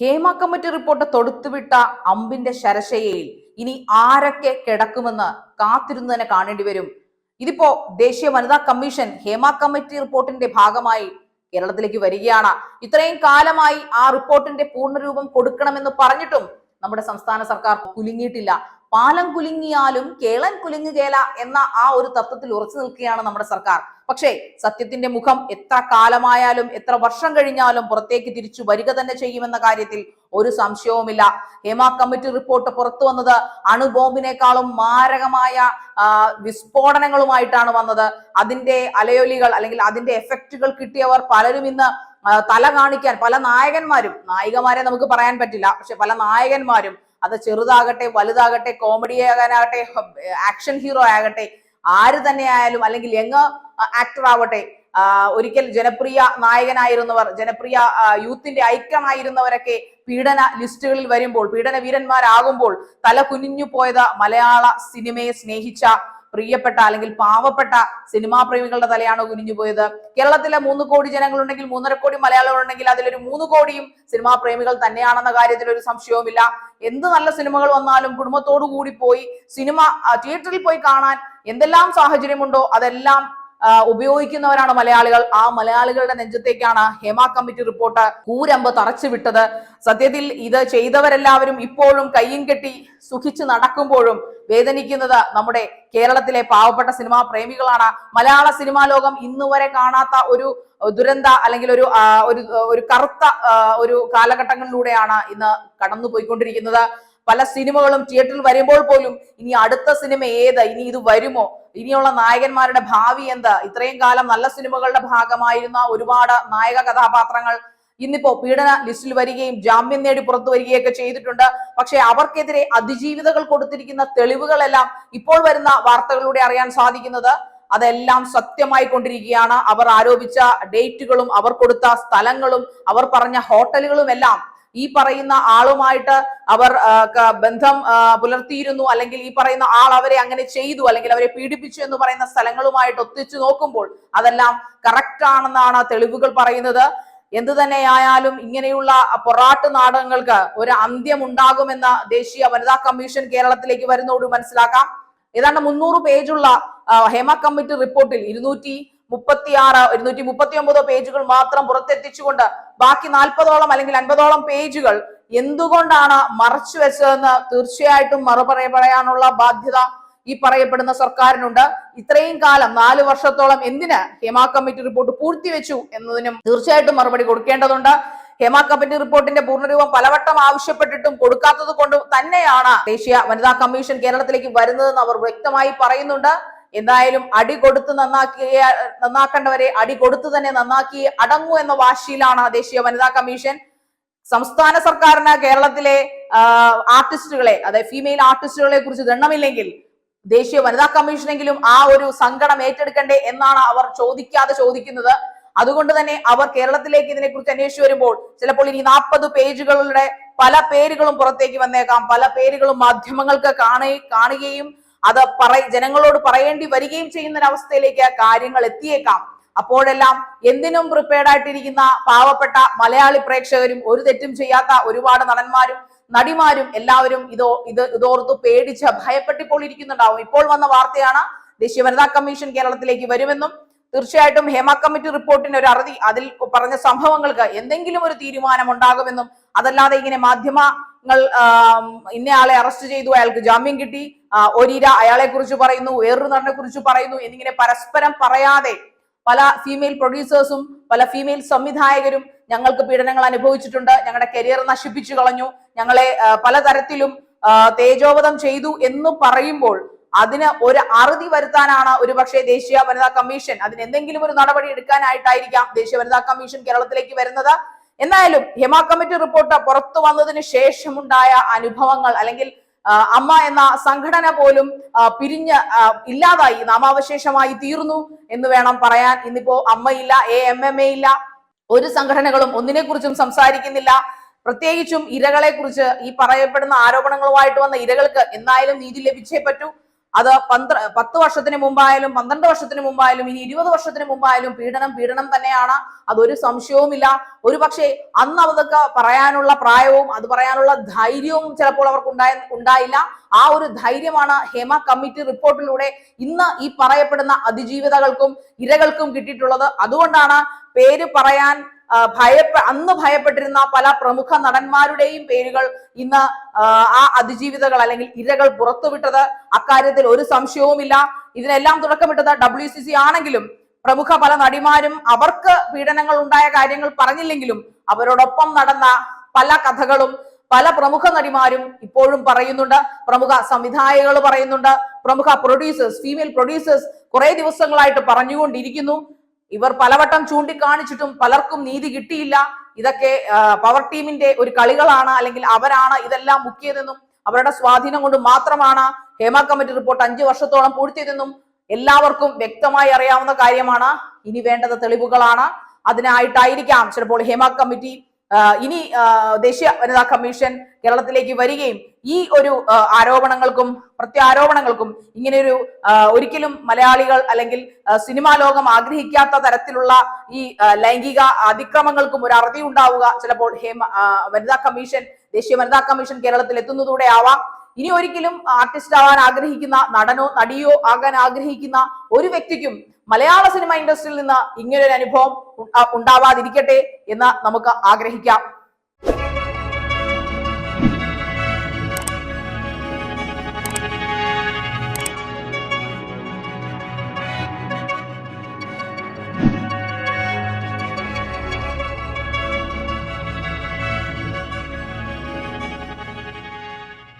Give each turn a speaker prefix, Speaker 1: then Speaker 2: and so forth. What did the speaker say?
Speaker 1: Hema committee report തൊടുത്തുവിട്ട അമ്പിന്റെ ശരശയിൽ ഇനി ആരൊക്കെ കിടക്കുമെന്ന് കാത്തിരുന്ന് തന്നെ കാണേണ്ടി വരും. ഇതിപ്പോ ദേശീയ വനിതാ കമ്മീഷൻ ഹേമ കമ്മിറ്റി റിപ്പോർട്ടിന്റെ ഭാഗമായി കേരളത്തിലേക്ക് വരികയാണ്. ഇത്രയും കാലമായി ആ റിപ്പോർട്ടിന്റെ പൂർണരൂപം കൊടുക്കണമെന്ന് പറഞ്ഞിട്ടും നമ്മുടെ സംസ്ഥാന സർക്കാർ കുലുങ്ങിയിട്ടില്ല. പാലം കുലുങ്ങിയാലും കേളൻ കുലുങ്ങുകേല എന്ന ആ ഒരു തത്വത്തിൽ ഉറച്ചു നിൽക്കുകയാണ് നമ്മുടെ സർക്കാർ. പക്ഷേ സത്യത്തിന്റെ മുഖം എത്ര കാലമായാലും എത്ര വർഷം കഴിഞ്ഞാലും പുറത്തേക്ക് തിരിച്ചു വരിക തന്നെ ചെയ്യുമെന്ന കാര്യത്തിൽ ഒരു സംശയവുമില്ല. ഹേമ കമ്മിറ്റി റിപ്പോർട്ട് പുറത്തു വന്നത് അണുബോംബിനേക്കാളും മാരകമായ വിസ്ഫോടനങ്ങളുമായിട്ടാണ് വന്നത്. അതിന്റെ അലയൊലികൾ അല്ലെങ്കിൽ അതിന്റെ എഫക്റ്റുകൾ കിട്ടിയവർ പലരും ഇന്ന് തല കാണിക്കാൻ പല നായകന്മാരും നായികമാരെ നമുക്ക് പറയാൻ പറ്റില്ല പക്ഷെ പല നായകന്മാരും അത് ചെറുതാകട്ടെ വലുതാകട്ടെ കോമഡി ആകാനാകട്ടെ ആക്ഷൻ ഹീറോ ആകട്ടെ ആര് തന്നെ ആയാലും അല്ലെങ്കിൽ യങ് ആക്ടർ ആവട്ടെ ഒരിക്കൽ ജനപ്രിയ നായകനായിരുന്നവർ ജനപ്രിയ യൂത്തിന്റെ ഐക്യമായിരുന്നവരൊക്കെ പീഡന ലിസ്റ്റുകളിൽ വരുമ്പോൾ പീഡന വീരന്മാരാകുമ്പോൾ തല കുനിഞ്ഞു പോയത് മലയാള സിനിമയെ സ്നേഹിച്ച പ്രിയപ്പെട്ട അല്ലെങ്കിൽ പാവപ്പെട്ട സിനിമാ പ്രേമികളുടെ തലയാണോ കുനിഞ്ഞു പോയത്? കേരളത്തിലെ മൂന്ന് കോടി ജനങ്ങളുണ്ടെങ്കിൽ മൂന്നര കോടി മലയാളികളുണ്ടെങ്കിൽ അതിലൊരു മൂന്ന് കോടിയും സിനിമാ പ്രേമികൾ തന്നെയാണെന്ന കാര്യത്തിൽ ഒരു സംശയവുമില്ല. എന്ത് നല്ല സിനിമകൾ വന്നാലും കുടുംബത്തോടു കൂടി പോയി സിനിമ തിയേറ്ററിൽ പോയി കാണാൻ എന്തെല്ലാം സാഹചര്യമുണ്ടോ അതെല്ലാം ഉപയോഗിക്കുന്നവരാണ് മലയാളികൾ. ആ മലയാളികളുടെ നെഞ്ചത്തേക്കാണ് ഹേമ കമ്മിറ്റി റിപ്പോർട്ട് കൂരമ്പ് തറച്ചു വിട്ടത് സത്യത്തിൽ ഇത് ചെയ്തവരെല്ലാവരും ഇപ്പോഴും കയ്യും കെട്ടി സുഖിച്ച് നടക്കുമ്പോഴും വേദനിക്കുന്നത് നമ്മുടെ കേരളത്തിലെ പാവപ്പെട്ട സിനിമാ പ്രേമികളാണ്. മലയാള സിനിമാ ലോകം ഇന്ന് വരെ കാണാത്ത ഒരു ദുരന്ത അല്ലെങ്കിൽ ഒരു ഒരു ഒരു കറുത്ത ഒരു കാലഘട്ടങ്ങളിലൂടെയാണ് ഇന്ന് കടന്നു പോയിക്കൊണ്ടിരിക്കുന്നത് പല സിനിമകളും തിയേറ്ററിൽ വരുമ്പോൾ പോലും ഇനി അടുത്ത സിനിമ ഏത്? ഇനി ഇത് വരുമോ? ഇനിയുള്ള നായകന്മാരുടെ ഭാവി എന്താ? ഇത്രയും കാലം നല്ല സിനിമകളുടെ ഭാഗമായിരുന്ന ഒരുപാട് നായക കഥാപാത്രങ്ങൾ ഇന്നിപ്പോ പീഡന ലിസ്റ്റിൽ വരികയും ജാമ്യം നേടി പുറത്തു വരികയൊക്കെ ചെയ്തിട്ടുണ്ട്. പക്ഷെ അവർക്കെതിരെ അതിജീവിതകൾ കൊടുത്തിരിക്കുന്ന തെളിവുകളെല്ലാം ഇപ്പോൾ വരുന്ന വാർത്തകളിലൂടെ അറിയാൻ സാധിക്കുന്നത് അതെല്ലാം സത്യമായി കൊണ്ടിരിക്കുകയാണ്. അവർ ആരോപിച്ച ഡേറ്റുകളും അവർ കൊടുത്ത സ്ഥലങ്ങളും അവർ പറഞ്ഞ ഹോട്ടലുകളും എല്ലാം ഈ പറയുന്ന ആളുമായിട്ട് അവർ ബന്ധം പുലർത്തിയിരുന്നു അല്ലെങ്കിൽ ഈ പറയുന്ന ആൾ അവരെ അങ്ങനെ ചെയ്തു അല്ലെങ്കിൽ അവരെ പീഡിപ്പിച്ചു എന്ന് പറയുന്ന സ്ഥലങ്ങളുമായിട്ട് ഒത്തിച്ചു നോക്കുമ്പോൾ അതെല്ലാം കറക്റ്റ് ആണെന്നാണ് തെളിവുകൾ പറയുന്നത്. എന്തു തന്നെയായാലും ഇങ്ങനെയുള്ള പൊറാട്ട് നാടകങ്ങൾക്ക് ഒരു അന്ത്യം ഉണ്ടാകുമെന്ന ദേശീയ വനിതാ കമ്മീഷൻ കേരളത്തിലേക്ക് വരുന്നതോട് മനസ്സിലാക്കാം. ഏതാണ്ട് മുന്നൂറ് പേജുള്ള ഹേമ കമ്മിറ്റി റിപ്പോർട്ടിൽ ഇരുന്നൂറ്റി മുപ്പത്തി ആറ് ഇരുന്നൂറ്റി മുപ്പത്തി ഒമ്പതോ പേജുകൾ മാത്രം പുറത്തെത്തിച്ചുകൊണ്ട് ബാക്കി നാൽപ്പതോളം അല്ലെങ്കിൽ അൻപതോളം പേജുകൾ എന്തുകൊണ്ടാണ് മറച്ചു വെച്ചതെന്ന് തീർച്ചയായിട്ടും മറുപടി പറയാനുള്ള ബാധ്യത ഈ പറയപ്പെടുന്ന സർക്കാരിനുണ്ട്. ഇത്രയും കാലം നാല് വർഷത്തോളം എന്തിന് ഹേമ കമ്മിറ്റി റിപ്പോർട്ട് പൂഴ്ത്തിവെച്ചു എന്നതിനും തീർച്ചയായിട്ടും മറുപടി കൊടുക്കേണ്ടതുണ്ട്. ഹേമ കമ്മിറ്റി റിപ്പോർട്ടിന്റെ പൂർണരൂപം പലവട്ടം ആവശ്യപ്പെട്ടിട്ടും കൊടുക്കാത്തത് കൊണ്ട് തന്നെയാണ് ദേശീയ വനിതാ കമ്മീഷൻ കേരളത്തിലേക്ക് വരുന്നതെന്ന് അവർ വ്യക്തമായി പറയുന്നുണ്ട്. എന്തായാലും അടി കൊടുത്ത് നന്നാക്കിയ നന്നാക്കേണ്ടവരെ അടി കൊടുത്തു തന്നെ നന്നാക്കി അടങ്ങു എന്ന വാശിയിലാണ് ദേശീയ വനിതാ കമ്മീഷൻ. സംസ്ഥാന സർക്കാരിന് കേരളത്തിലെ ആർട്ടിസ്റ്റുകളെ അതായത് ഫീമെയിൽ ആർട്ടിസ്റ്റുകളെ കുറിച്ച് ദണ്ണമില്ലെങ്കിൽ ദേശീയ വനിതാ കമ്മീഷനെങ്കിലും ആ ഒരു സങ്കടം ഏറ്റെടുക്കണ്ടേ എന്നാണ് അവർ ചോദിക്കാതെ ചോദിക്കുന്നത്. അതുകൊണ്ട് തന്നെ അവർ കേരളത്തിലേക്ക് ഇതിനെക്കുറിച്ച് അന്വേഷിച്ചു വരുമ്പോൾ ചിലപ്പോൾ ഇനി നാൽപ്പത് പേജുകളുടെ പല പേരുകളും പുറത്തേക്ക് വന്നേക്കാം. പല പേരുകളും മാധ്യമങ്ങൾക്ക് കാണേ കാണുകയും അത് പറ ജനങ്ങളോട് പറയേണ്ടി വരികയും ചെയ്യുന്ന ഒരവസ്ഥയിലേക്ക് കാര്യങ്ങൾ എത്തിയേക്കാം. അപ്പോഴെല്ലാം എന്തിനും പ്രിപ്പയർഡ് ആയിട്ടിരിക്കുന്ന പാവപ്പെട്ട മലയാളി പ്രേക്ഷകരും ഒരു തെറ്റും ചെയ്യാത്ത ഒരുപാട് നടന്മാരും നടിമാരും എല്ലാവരും ഇതോ ഇത് ഇതോർത്ത് പേടിച്ച് ഭയപ്പെട്ടിപ്പോൾ ഇരിക്കുന്നുണ്ടാവും ഇപ്പോൾ വന്ന വാർത്തയാണ് ദേശീയ വനിതാ കമ്മീഷൻ കേരളത്തിലേക്ക് വരുമെന്നും തീർച്ചയായിട്ടും ഹേമ കമ്മിറ്റി റിപ്പോർട്ടിന് ഒരു അറുതി അതിൽ പറഞ്ഞ സംഭവങ്ങൾക്ക് എന്തെങ്കിലും ഒരു തീരുമാനം ഉണ്ടാകുമെന്നും അതല്ലാതെ ഇങ്ങനെ മാധ്യമങ്ങൾ ഇന്നയാളെ അറസ്റ്റ് ചെയ്തു അയാൾക്ക് ജാമ്യം കിട്ടി ഒരിര അയാളെ കുറിച്ച് പറയുന്നു വേറൊരു നടനെ കുറിച്ച് പറയുന്നു എന്നിങ്ങനെ പരസ്പരം പറയാതെ പല ഫീമെയിൽ പ്രൊഡ്യൂസേഴ്സും പല ഫീമെയിൽ സംവിധായകരും ഞങ്ങൾക്ക് പീഡനങ്ങൾ അനുഭവിച്ചിട്ടുണ്ട് ഞങ്ങളുടെ കരിയർ നശിപ്പിച്ചു കളഞ്ഞു ഞങ്ങളെ പലതരത്തിലും തേജോവധം ചെയ്തു എന്ന് പറയുമ്പോൾ അതിന് ഒരു അറുതി വരുത്താനാണ് ഒരുപക്ഷെ ദേശീയ വനിതാ കമ്മീഷൻ. അതിന് എന്തെങ്കിലും ഒരു നടപടി എടുക്കാനായിട്ടായിരിക്കാം ദേശീയ വനിതാ കമ്മീഷൻ കേരളത്തിലേക്ക് വരുന്നത്. എന്തായാലും ഹെമ കമ്മിറ്റി റിപ്പോർട്ട് പുറത്തു വന്നതിന് ശേഷമുണ്ടായ അനുഭവങ്ങൾ അല്ലെങ്കിൽ അമ്മ എന്ന സംഘടന പോലും പിരിഞ്ഞ് ഇല്ലാതായി നാമാവശേഷമായി തീർന്നു എന്ന് വേണം പറയാൻ. ഇന്നിപ്പോ അമ്മയില്ല എ എം എം എ ഇല്ല. ഒരു സംഘടനകളും ഒന്നിനെ കുറിച്ചും സംസാരിക്കുന്നില്ല. പ്രത്യേകിച്ചും ഇരകളെ കുറിച്ച് ഈ പറയപ്പെടുന്ന ആരോപണങ്ങളുമായിട്ട് വന്ന ഇരകൾക്ക് എന്തായാലും നീതി ലഭിച്ചേ പറ്റൂ. അത് പന്ത്ര പത്ത് വർഷത്തിന് മുമ്പായാലും പന്ത്രണ്ട് വർഷത്തിന് മുമ്പായാലും ഇനി ഇരുപത് വർഷത്തിന് മുമ്പായാലും പീഡനം പീഡനം തന്നെയാണ്. അതൊരു സംശയവുമില്ല. ഒരു പക്ഷേ അന്ന് അതൊക്കെ പറയാനുള്ള പ്രായവും അത് പറയാനുള്ള ധൈര്യവും ചിലപ്പോൾ അവർക്ക് ഉണ്ടായ ഉണ്ടായില്ല. ആ ഒരു ധൈര്യമാണ് ഹേമ കമ്മിറ്റി റിപ്പോർട്ടിലൂടെ ഇന്ന് ഈ പറയപ്പെടുന്ന അതിജീവിതകൾക്കും ഇരകൾക്കും കിട്ടിയിട്ടുള്ളത്. അതുകൊണ്ടാണ് പേര് പറയാൻ ഭയപ്പ അന്ന് ഭയപ്പെട്ടിരുന്ന പല പ്രമുഖ നടന്മാരുടെയും പേരുകൾ ഇന്ന് ആ, ആ അതിജീവിതകൾ അല്ലെങ്കിൽ ഇരകൾ പുറത്തുവിട്ടത് അക്കാര്യത്തിൽ ഒരു സംശയവുമില്ല. ഇതിനെല്ലാം തുടക്കമിട്ടത് ഡബ്ല്യു സി സി ആണെങ്കിലും പ്രമുഖ പല നടിമാരും അവർക്ക് പീഡനങ്ങൾ ഉണ്ടായ കാര്യങ്ങൾ പറഞ്ഞില്ലെങ്കിലും അവരോടൊപ്പം നടന്ന പല കഥകളും പല പ്രമുഖ നടിമാരും ഇപ്പോഴും പറയുന്നുണ്ട്. പ്രമുഖ സംവിധായകൾ പറയുന്നുണ്ട്. പ്രമുഖ പ്രൊഡ്യൂസേഴ്സ് ഫീമെയിൽ പ്രൊഡ്യൂസേഴ്സ് കുറെ ദിവസങ്ങളായിട്ട് പറഞ്ഞുകൊണ്ടിരിക്കുന്നു. ഇവർ പലവട്ടം ചൂണ്ടിക്കാണിച്ചിട്ടും പലർക്കും നീതി കിട്ടിയില്ല. ഇതൊക്കെ പവർ ടീമിന്റെ ഒരു കളികളാണ് അല്ലെങ്കിൽ അവരാണ് ഇതെല്ലാം മുക്കിയതെന്നും അവരുടെ സ്വാധീനം കൊണ്ട് മാത്രമാണ് ഹേമ കമ്മിറ്റി റിപ്പോർട്ട് അഞ്ചു വർഷത്തോളം പൂഴ്ത്തിയതെന്നും എല്ലാവർക്കും വ്യക്തമായി അറിയാവുന്ന കാര്യമാണ്. ഇനി വേണ്ടത് തെളിവുകളാണ്. അതിനായിട്ടായിരിക്കാം ചിലപ്പോൾ ഹേമ കമ്മിറ്റി ഇനി ദേശീയ വനിതാ കമ്മീഷൻ കേരളത്തിലേക്ക് വരികയും ഈ ഒരു ആരോപണങ്ങൾക്കും പ്രത്യാരോപണങ്ങൾക്കും ഇങ്ങനെയൊരു ഒരിക്കലും മലയാളികൾ അല്ലെങ്കിൽ സിനിമാ ലോകം ആഗ്രഹിക്കാത്ത തരത്തിലുള്ള ഈ ലൈംഗിക അതിക്രമങ്ങൾക്കും ഒരു അറുതി ഉണ്ടാവുക. ചിലപ്പോൾ ഹേമ വനിതാ കമ്മീഷൻ ദേശീയ വനിതാ കമ്മീഷൻ കേരളത്തിൽ എത്തുന്നതോടെ ആവാം. ഇനി ഒരിക്കലും ആർട്ടിസ്റ്റ് ആവാൻ ആഗ്രഹിക്കുന്ന നടനോ നടിയോ ആകാൻ ആഗ്രഹിക്കുന്ന ഒരു വ്യക്തിക്കും മലയാള സിനിമ ഇൻഡസ്ട്രിയിൽ നിന്ന് ഇങ്ങനൊരു അനുഭവം ഉണ്ടാവാതിരിക്കട്ടെ എന്ന് നമുക്ക് ആഗ്രഹിക്കാം.